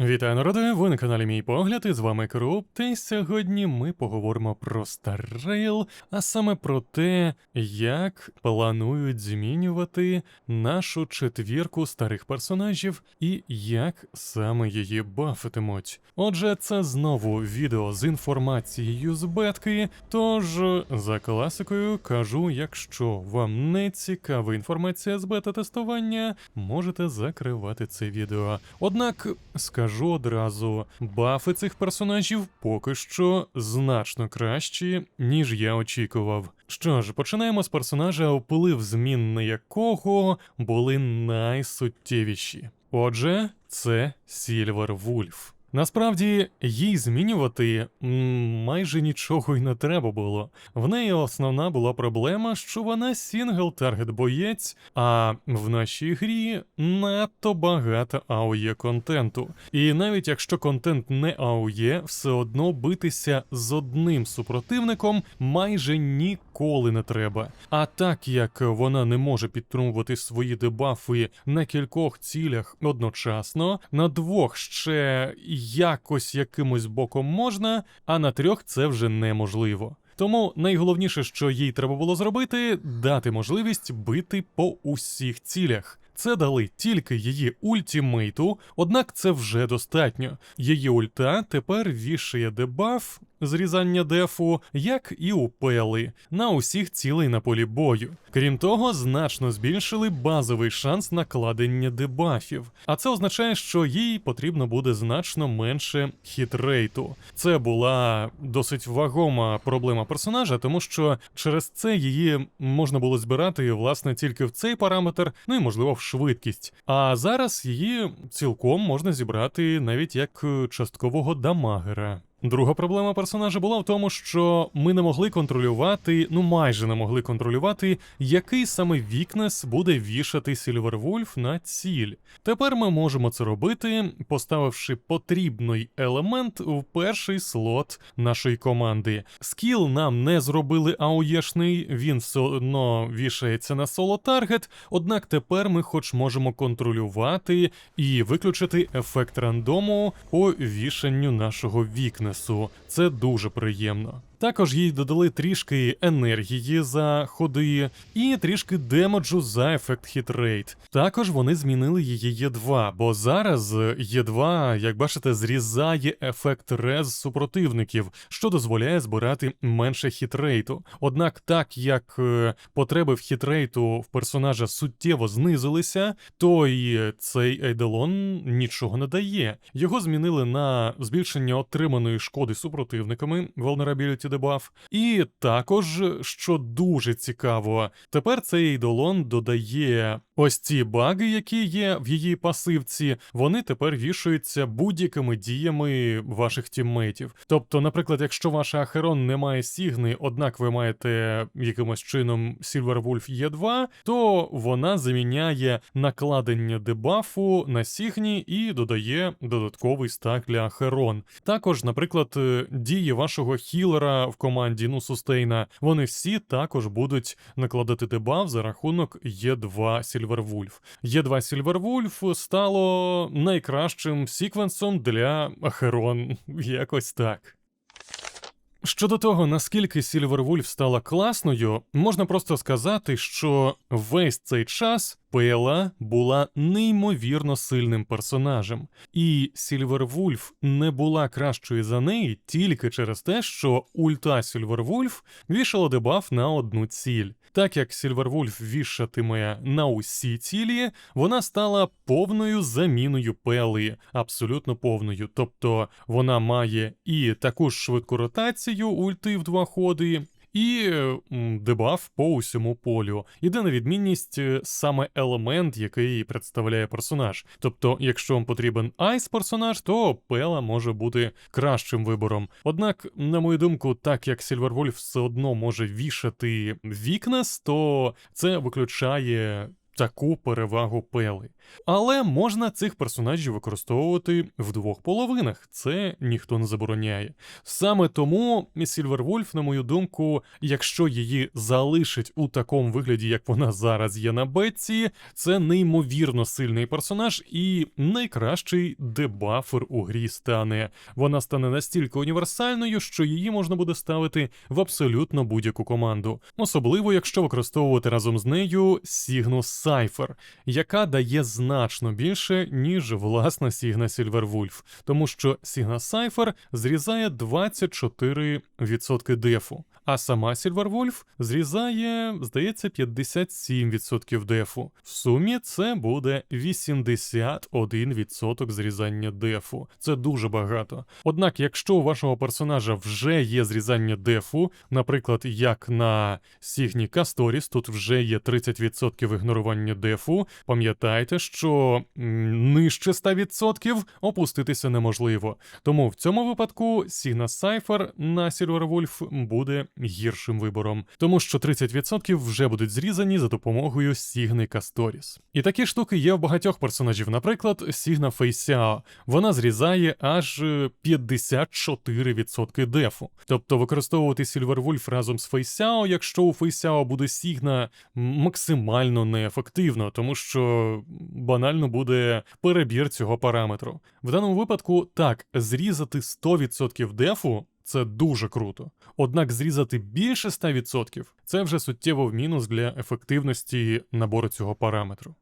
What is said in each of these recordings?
Вітаю народи, ви на каналі Мій Погляд, і з вами Круп, й сьогодні ми поговоримо про Старрейл, а саме про те, як планують змінювати нашу четвірку старих персонажів і як саме її бафитимуть. Отже, це знову відео з інформацією з бетки, тож за класикою кажу, якщо вам не цікава інформація з бета-тестування, можете закривати це відео. Однак скажу одразу, бафи цих персонажів поки що значно кращі, ніж я очікував. Що ж, починаємо з персонажа, вплив змін на якого були найсуттєвіші. Отже, це Сільвер Вульф. Насправді, їй змінювати майже нічого й не треба було. В неї основна була проблема, що вона сінгл-таргет боєць, а в нашій грі надто багато АОЄ контенту. І навіть якщо контент не АОЄ, все одно битися з одним супротивником майже ніколи не треба. А так як вона не може підтримувати свої дебафи на кількох цілях одночасно, на двох ще якось якимось боком можна, а на трьох це вже неможливо. Тому найголовніше, що їй треба було зробити, дати можливість бити по усіх цілях. Це дали тільки її ультімейту, однак це вже достатньо. Її ульта тепер вішає дебаф зрізання дефу, як і у Пели, на усіх цілей на полі бою. Крім того, значно збільшили базовий шанс накладення дебафів, а це означає, що їй потрібно буде значно менше хітрейту. Це була досить вагома проблема персонажа, тому що через це її можна було збирати власне тільки в цей параметр, ну і можливо в швидкість. А зараз її цілком можна зібрати навіть як е, часткового дамагера. Друга проблема персонажа була в тому, що ми не могли контролювати, ну майже не могли контролювати, який саме вікнес буде вішати Сільвервульф на ціль. Тепер ми можемо це робити, поставивши потрібний елемент в перший слот нашої команди. Скіл нам не зробили ауєшний, він все одно вішається на соло таргет, однак тепер ми хоч можемо контролювати і виключити ефект рандому по вішанню нашого вікнесу. Це дуже приємно. Також їй додали трішки енергії за ходи і трішки демеджу за ефект хітрейт. Також вони змінили її Є2, бо зараз Є2, як бачите, зрізає ефект рез супротивників, що дозволяє збирати менше хітрейту. Однак, так як е, потреби в хітрейту в персонажа суттєво знизилися, то і цей Ейделон нічого не дає. Його змінили на збільшення отриманої шкоди супротивниками Vulnerability дебаф. І також, що дуже цікаво, тепер цей ідолон додає ось ці баги, які є в її пасивці, вони тепер вішаються будь-якими діями ваших тіммейтів. Тобто, наприклад, якщо ваша Ахерон не має Сігни, однак ви маєте якимось чином Silverwolf Є2, то вона заміняє накладення дебафу на Сігні і додає додатковий стак для Ахерон. Також, наприклад, дії вашого хілера в команді ну Сустейна, вони всі також будуть накладати дебаф за рахунок Є2 Silverwolf. Є2 Silverwolf стало найкращим секвенсом для Ахерон. Якось так. Щодо того, наскільки Silverwolf стала класною, можна просто сказати, що весь цей час Пела була неймовірно сильним персонажем, і Сільвервульф не була кращою за неї тільки через те, що ульта Сільвервульф вішала дебаф на одну ціль. Так як Сільвервульф вішатиме на усі цілі, вона стала повною заміною Пели, абсолютно повною. Тобто вона має і таку ж швидку ротацію ульти в два ходи. І дебаф по усьому полю. Єдина відмінність е, саме елемент, який представляє персонаж. Тобто, якщо вам потрібен айс персонаж, то Пела може бути кращим вибором. Однак, на мою думку, так як Сільвервольф все одно може вішати вікнес, то це виключає таку перевагу пели. Але можна цих персонажів використовувати в двох половинах, це ніхто не забороняє. Саме тому Сільвервольф, на мою думку, якщо її залишить у такому вигляді, як вона зараз є на Бетці, це неймовірно сильний персонаж і найкращий дебафер у грі стане. Вона стане настільки універсальною, що її можна буде ставити в абсолютно будь-яку команду, особливо якщо використовувати разом з нею Cygnus Cypher, яка дає значно більше, ніж власна Сігна Сільвервульф, тому що Сігна Cypher зрізає 24% дефу. А сама Сільвервольф зрізає, здається, 57% дефу. В сумі це буде 81% зрізання дефу. Це дуже багато. Однак, якщо у вашого персонажа вже є зрізання дефу, наприклад, як на Сігні Касторіс, тут вже є 30% ігнорування дефу, пам'ятайте, що нижче 100% опуститися неможливо. Тому в цьому випадку Сігна Сайфер на Сільвервольф буде гіршим вибором, тому що 30% вже будуть зрізані за допомогою Сігни Касторіс. І такі штуки є в багатьох персонажів, наприклад, Сігна Фейсяо. Вона зрізає аж е, 54% дефу. Тобто використовувати Сільвервульф разом з Фейсяо, якщо у Фейсяо буде Сігна, максимально неефективно, тому що банально буде перебір цього параметру. В даному випадку так, зрізати 100% дефу. Це дуже круто. Однак зрізати більше 100% це вже суттєво в мінус для ефективності набору цього параметру.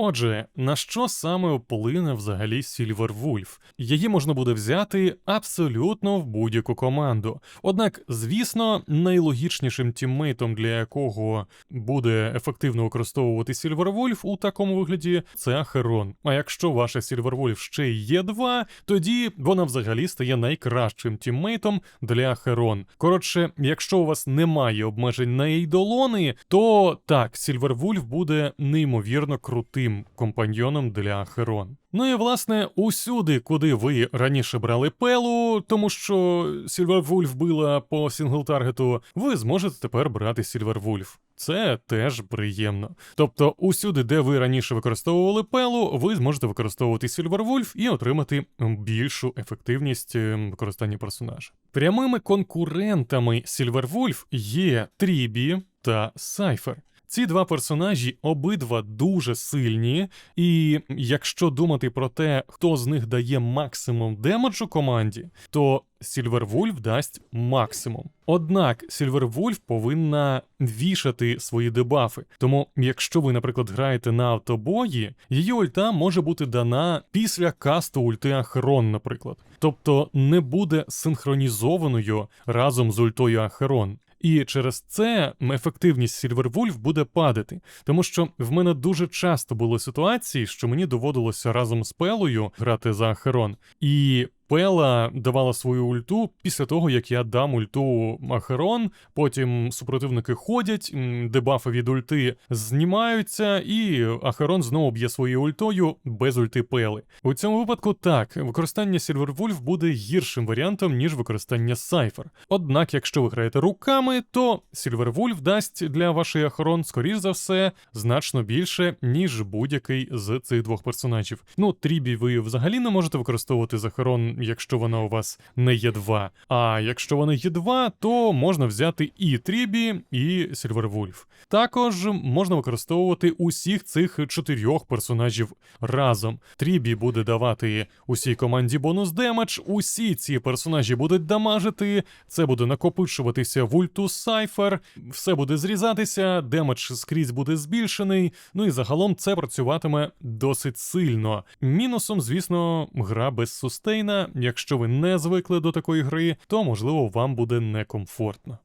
Отже, на що саме вплине взагалі Сільвервульф? Її можна буде взяти абсолютно в будь-яку команду. Однак, звісно, найлогічнішим тіммейтом, для якого буде ефективно використовувати Сільвервульф у такому вигляді, це Ахерон. А якщо ваша Сільвервульф ще є два, тоді вона взагалі стає найкращим тіммейтом для Ахерон. Коротше, якщо у вас немає обмежень на ейдолони, то так, Сільвервульф буде неймовірно крутим компаньйоном для Ахерон. Ну і власне усюди, куди ви раніше брали пелу, тому що Сільвервульф била по сінглтаргету, ви зможете тепер брати Сільвервульф. Це теж приємно. Тобто, усюди, де ви раніше використовували пелу, ви зможете використовувати Сільвервульф і отримати більшу ефективність ем, використання персонажа. Прямими конкурентами Сільвервульф є Трібі та Сайфер. Ці два персонажі обидва дуже сильні, і якщо думати про те, хто з них дає максимум демеджу команді, то Сільвервульф дасть максимум. Однак Сільвервульф повинна вішати свої дебафи. Тому, якщо ви, наприклад, граєте на автобої, її ульта може бути дана після касту ульти Ахерон, наприклад. Тобто не буде синхронізованою разом з ультою Ахерон. І через це ефективність Сільвервульф буде падати, тому що в мене дуже часто були ситуації, що мені доводилося разом з Пелою грати за Ахерон, і Пела давала свою ульту після того, як я дам ульту Ахерон. Потім супротивники ходять, дебафи від ульти знімаються, і Ахерон знову б'є своєю ультою без ульти Пели. У цьому випадку так, використання Сільвервульф буде гіршим варіантом, ніж використання Сайфер. Однак, якщо ви граєте руками, то Сільвервульф дасть для вашої Ахерон, скоріш за все, значно більше, ніж будь-який з цих двох персонажів. Ну, Трібі ви взагалі не можете використовувати з Ахерон якщо вона у вас не є 2. А якщо вона є 2, то можна взяти і Трібі, і Сільвервульф. Також можна використовувати усіх цих чотирьох персонажів разом. Трібі буде давати усій команді бонус демедж, усі ці персонажі будуть дамажити, це буде накопичуватися в ульту Сайфер, все буде зрізатися, демедж скрізь буде збільшений. Ну і загалом це працюватиме досить сильно. Мінусом, звісно, гра без сустейна. Якщо ви не звикли до такої гри, то можливо вам буде некомфортно.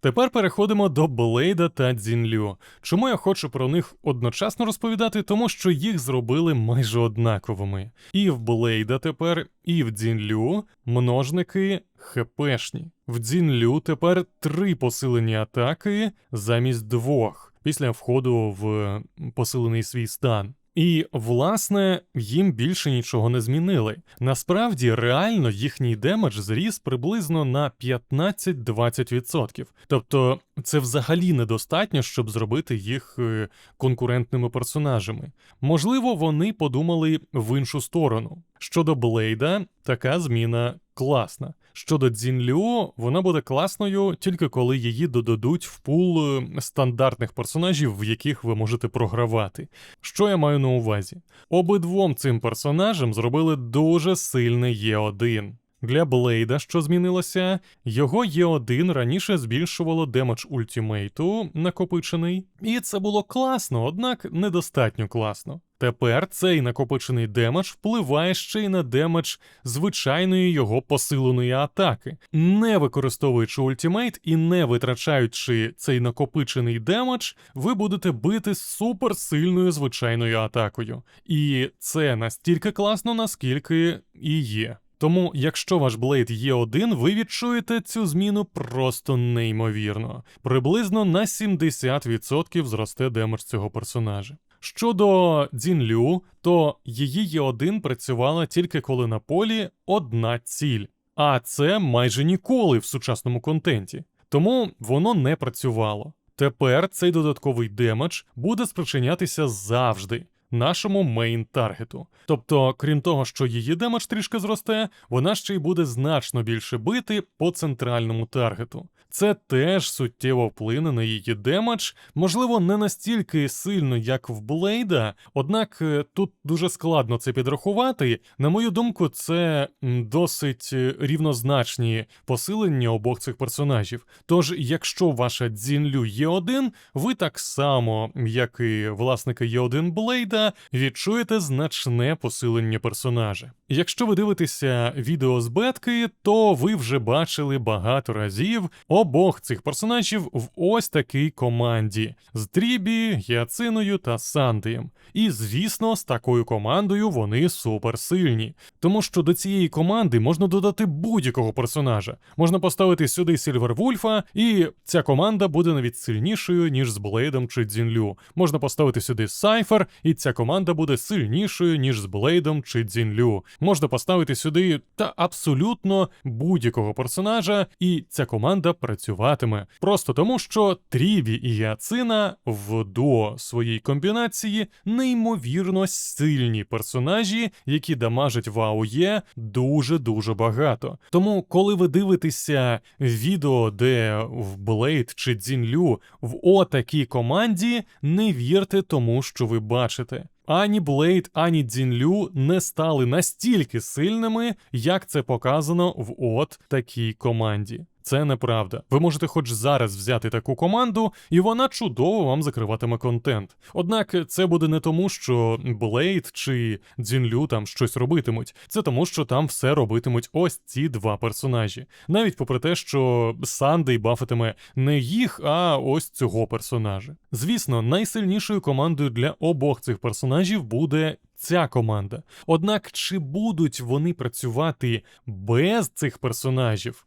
Тепер переходимо до Блейда та Дзінлю. Чому я хочу про них одночасно розповідати? Тому що їх зробили майже однаковими. І в Блейда тепер, і в Дзінлю множники хпшні. В Дзінлю тепер три посилені атаки замість двох після входу в посилений свій стан. І, власне, їм більше нічого не змінили. Насправді, реально їхній демедж зріс приблизно на 15-20%. Тобто, це взагалі недостатньо, щоб зробити їх е, конкурентними персонажами. Можливо, вони подумали в іншу сторону. Щодо Блейда, така зміна класна. Щодо Дзінлю, вона буде класною тільки коли її додадуть в пул е, стандартних персонажів, в яких ви можете програвати. Що я маю на увазі? Обидвом цим персонажам зробили дуже сильний Є1. Для Блейда, що змінилося, його Є1 раніше збільшувало демедж ультімейту накопичений, і це було класно, однак недостатньо класно. Тепер цей накопичений демедж впливає ще й на демедж звичайної його посиленої атаки, не використовуючи ультимейт і не витрачаючи цей накопичений демедж, ви будете бити суперсильною звичайною атакою. І це настільки класно, наскільки і є. Тому, якщо ваш Блейд є один, ви відчуєте цю зміну просто неймовірно. Приблизно на 70% зросте демедж цього персонажа. Щодо Дзінлю, то її Є1 працювала тільки коли на полі одна ціль, а це майже ніколи в сучасному контенті. Тому воно не працювало. Тепер цей додатковий демедж буде спричинятися завжди нашому мейн-таргету. Тобто, крім того, що її демедж трішки зросте, вона ще й буде значно більше бити по центральному таргету. Це теж суттєво вплине на її демедж, можливо, не настільки сильно, як в Блейда, однак е, тут дуже складно це підрахувати. На мою думку, це досить е, рівнозначні посилення обох цих персонажів. Тож, якщо ваша Дзінлю є один, ви так само, як і власники є 1 Блейда, відчуєте значне посилення персонажа. Якщо ви дивитеся відео з бетки, то ви вже бачили багато разів обох цих персонажів в ось такій команді з Трібі, Гіациною та Сандеєм. І звісно, з такою командою вони суперсильні. Тому що до цієї команди можна додати будь-якого персонажа. Можна поставити сюди Сільвервульфа, і ця команда буде навіть сильнішою, ніж з Блейдом чи Дзінлю. Можна поставити сюди Сайфер, і ця команда буде сильнішою, ніж з Блейдом чи Дзінлю. Можна поставити сюди та абсолютно будь-якого персонажа, і ця команда працюватиме. Просто тому, що Трібі і Яцина в дуо своїй комбінації неймовірно сильні персонажі, які дамажать в АОЄ дуже-дуже багато. Тому, коли ви дивитеся відео, де в Блейд чи Дзінлю в отакій команді, не вірте тому, що ви бачите. Ані Блейд, ані Дзінлю не стали настільки сильними, як це показано в от такій команді. Це неправда. Ви можете хоч зараз взяти таку команду, і вона чудово вам закриватиме контент. Однак це буде не тому, що Блейд чи Дзінлю там щось робитимуть. Це тому, що там все робитимуть ось ці два персонажі. Навіть попри те, що Сандей бафитиме не їх, а ось цього персонажа. Звісно, найсильнішою командою для обох цих персонажів буде. Ця команда. Однак, чи будуть вони працювати без цих персонажів?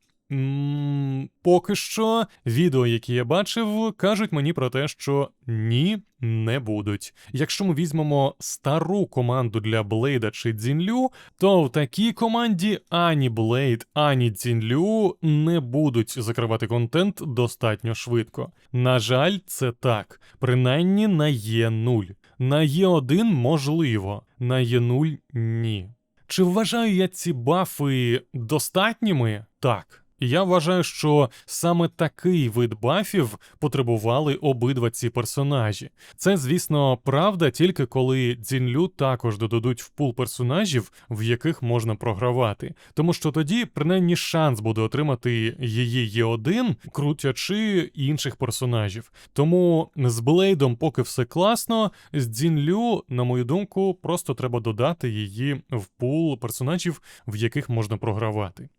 Поки що відео, які я бачив, кажуть мені про те, що ні, не будуть. Якщо ми візьмемо стару команду для Блейда чи Дзінлю, то в такій команді ані Блейд, ані Дзінлю не будуть закривати контент достатньо швидко. На жаль, це так. Принаймні на Є0. На Є1 можливо, на Є0 ні. Чи вважаю я ці бафи достатніми? Так. І я вважаю, що саме такий вид бафів потребували обидва ці персонажі. Це, звісно, правда, тільки коли Дзінлю також додадуть в пул персонажів, в яких можна програвати. Тому що тоді, принаймні, шанс буде отримати її Є1, крутячи інших персонажів. Тому з Блейдом поки все класно, з Дзінлю, на мою думку, просто треба додати її в пул персонажів, в яких можна програвати.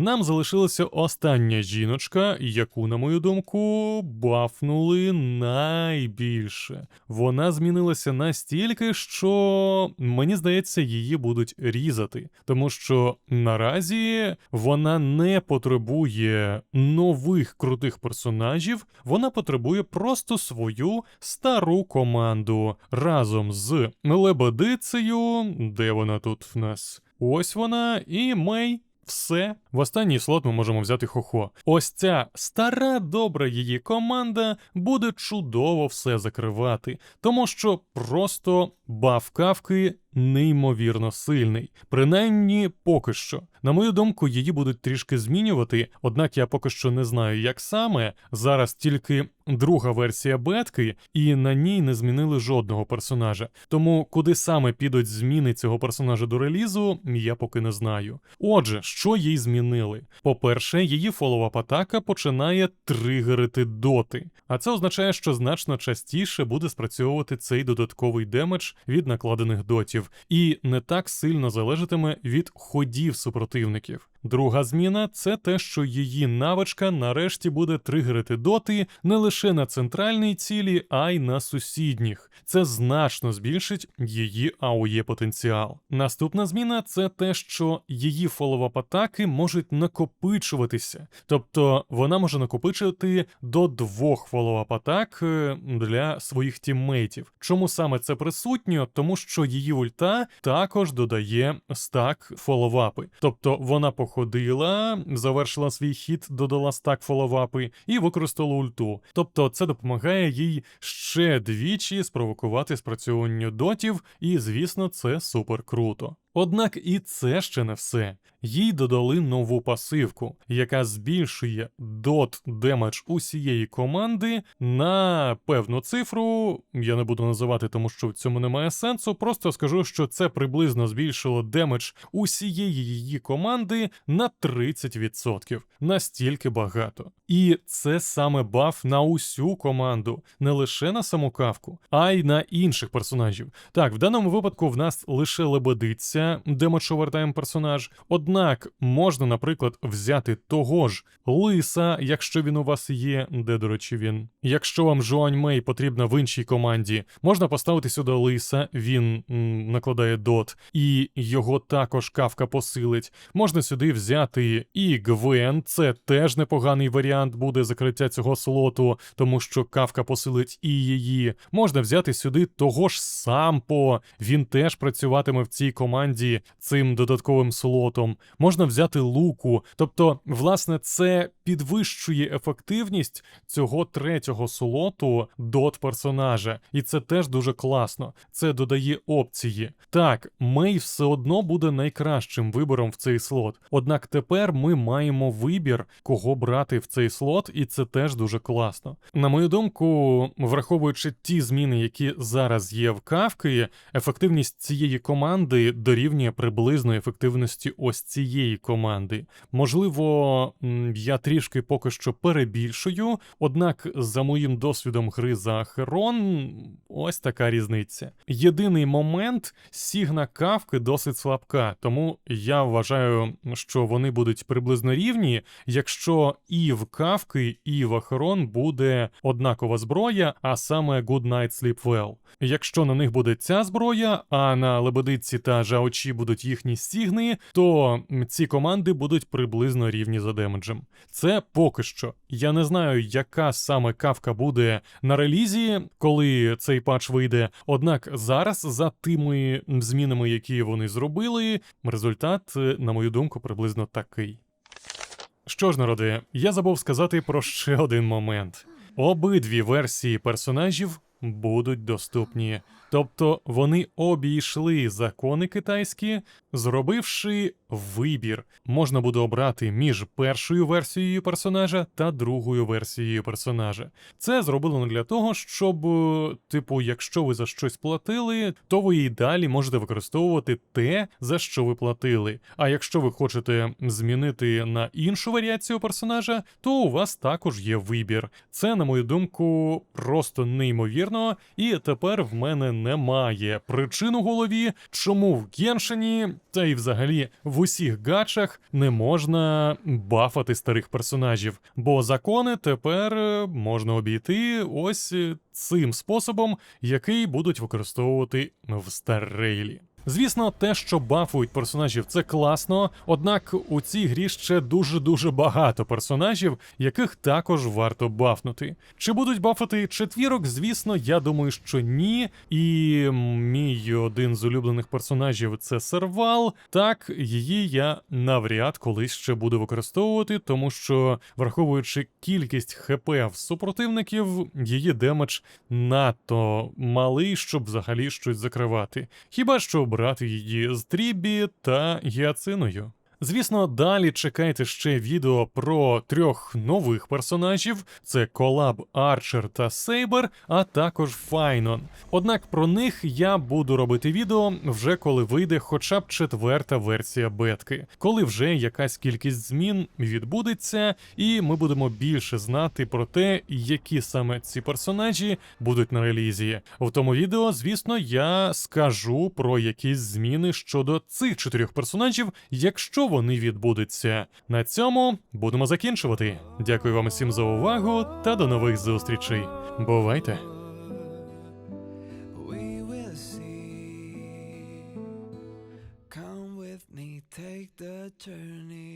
Нам залишилася остання жіночка, яку, на мою думку, бафнули найбільше. Вона змінилася настільки, що мені здається, її будуть різати, тому що наразі вона не потребує нових крутих персонажів, вона потребує просто свою стару команду разом з Лебедицею, де вона тут в нас? Ось вона і Мей. Все, в останній слот ми можемо взяти хохо. Ось ця стара добра її команда буде чудово все закривати, тому що просто баф кавки неймовірно сильний. Принаймні поки що. На мою думку, її будуть трішки змінювати, однак я поки що не знаю, як саме. Зараз тільки друга версія бетки, і на ній не змінили жодного персонажа. Тому куди саме підуть зміни цього персонажа до релізу, я поки не знаю. Отже, що їй змінили? По-перше, її фоллоуап атака починає тригерити доти, а це означає, що значно частіше буде спрацьовувати цей додатковий демедж від накладених дотів, і не так сильно залежатиме від ходів супротивників. Друга зміна це те, що її навичка нарешті буде тригерити доти не лише на центральній цілі, а й на сусідніх. Це значно збільшить її АОЄ потенціал. Наступна зміна це те, що її фоллоуап атаки можуть накопичуватися, тобто вона може накопичити до двох фоллоуап атак е, для своїх тіммейтів. Чому саме це присутньо? Тому що її ульта також додає стак фоллоуапи. тобто вона походила, завершила свій хід, додала стак фоловапи і використала ульту. Тобто це допомагає їй ще двічі спровокувати спрацьовування дотів, і звісно, це супер круто. Однак і це ще не все. Їй додали нову пасивку, яка збільшує дот демедж усієї команди на певну цифру. Я не буду називати, тому що в цьому немає сенсу. Просто скажу, що це приблизно збільшило демедж усієї її команди на 30%. Настільки багато. І це саме баф на усю команду, не лише на саму кавку, а й на інших персонажів. Так, в даному випадку в нас лише лебедиця, демедж овертайм персонаж. Однак можна, наприклад, взяти того ж лиса, якщо він у вас є, де, до речі, він. Якщо вам Жуань Мей потрібна в іншій команді, можна поставити сюди лиса, він м, накладає дот, і його також кавка посилить. Можна сюди взяти і Гвен, це теж непоганий варіант буде закриття цього слоту, тому що кавка посилить і її. Можна взяти сюди того ж сампо, він теж працюватиме в цій команді цим додатковим слотом. Можна взяти луку. Тобто, власне, це підвищує ефективність цього третього слоту дот персонажа, і це теж дуже класно. Це додає опції. Так, Мей все одно буде найкращим вибором в цей слот. Однак тепер ми маємо вибір, кого брати в цей слот, і це теж дуже класно. На мою думку, враховуючи ті зміни, які зараз є в Кавки, ефективність цієї команди дорівнює приблизно ефективності ось цієї команди. Можливо, я трішки поки що перебільшую, однак, за моїм досвідом гри за Херон, ось така різниця. Єдиний момент Сігна Кавки досить слабка, тому я вважаю, що вони будуть приблизно рівні, якщо і в Кавки, і в Ахерон буде однакова зброя, а саме Good Night Sleep Well. Якщо на них буде ця зброя, а на Лебедиці та Жаочі будуть їхні стігни, то ці команди будуть приблизно рівні за демеджем. Це поки що. Я не знаю, яка саме кавка буде на релізі, коли цей патч вийде. Однак зараз, за тими змінами, які вони зробили, результат, е, на мою думку, приблизно такий. Що ж, народи, я забув сказати про ще один момент. Обидві версії персонажів будуть доступні. Тобто вони обійшли закони китайські, зробивши вибір. Можна буде обрати між першою версією персонажа та другою версією персонажа. Це зроблено для того, щоб, типу, якщо ви за щось платили, то ви і далі можете використовувати те, за що ви платили. А якщо ви хочете змінити на іншу варіацію персонажа, то у вас також є вибір. Це, на мою думку, просто неймовірно неймовірно, і тепер в мене немає причин у голові, чому в Геншині та й взагалі в усіх гачах не можна бафати старих персонажів, бо закони тепер е, можна обійти ось е, цим способом, який будуть використовувати в Старрейлі. Звісно, те, що бафують персонажів, це класно, однак у цій грі ще дуже-дуже багато персонажів, яких також варто бафнути. Чи будуть бафати четвірок? Звісно, я думаю, що ні. І мій один з улюблених персонажів це сервал. Так, її я навряд колись ще буду використовувати, тому що, враховуючи кількість ХП в супротивників, її демедж надто малий, щоб взагалі щось закривати. Хіба що брати її з Трібі та Гіациною. Звісно, далі чекайте ще відео про трьох нових персонажів: це Колаб, Арчер та Сейбер, а також Файнон. Однак про них я буду робити відео вже коли вийде хоча б четверта версія бетки, коли вже якась кількість змін відбудеться, і ми будемо більше знати про те, які саме ці персонажі будуть на релізі. В тому відео, звісно, я скажу про якісь зміни щодо цих чотирьох персонажів, якщо вони відбудуться. На цьому будемо закінчувати. Дякую вам всім за увагу та до нових зустрічей. Бувайте! take the journey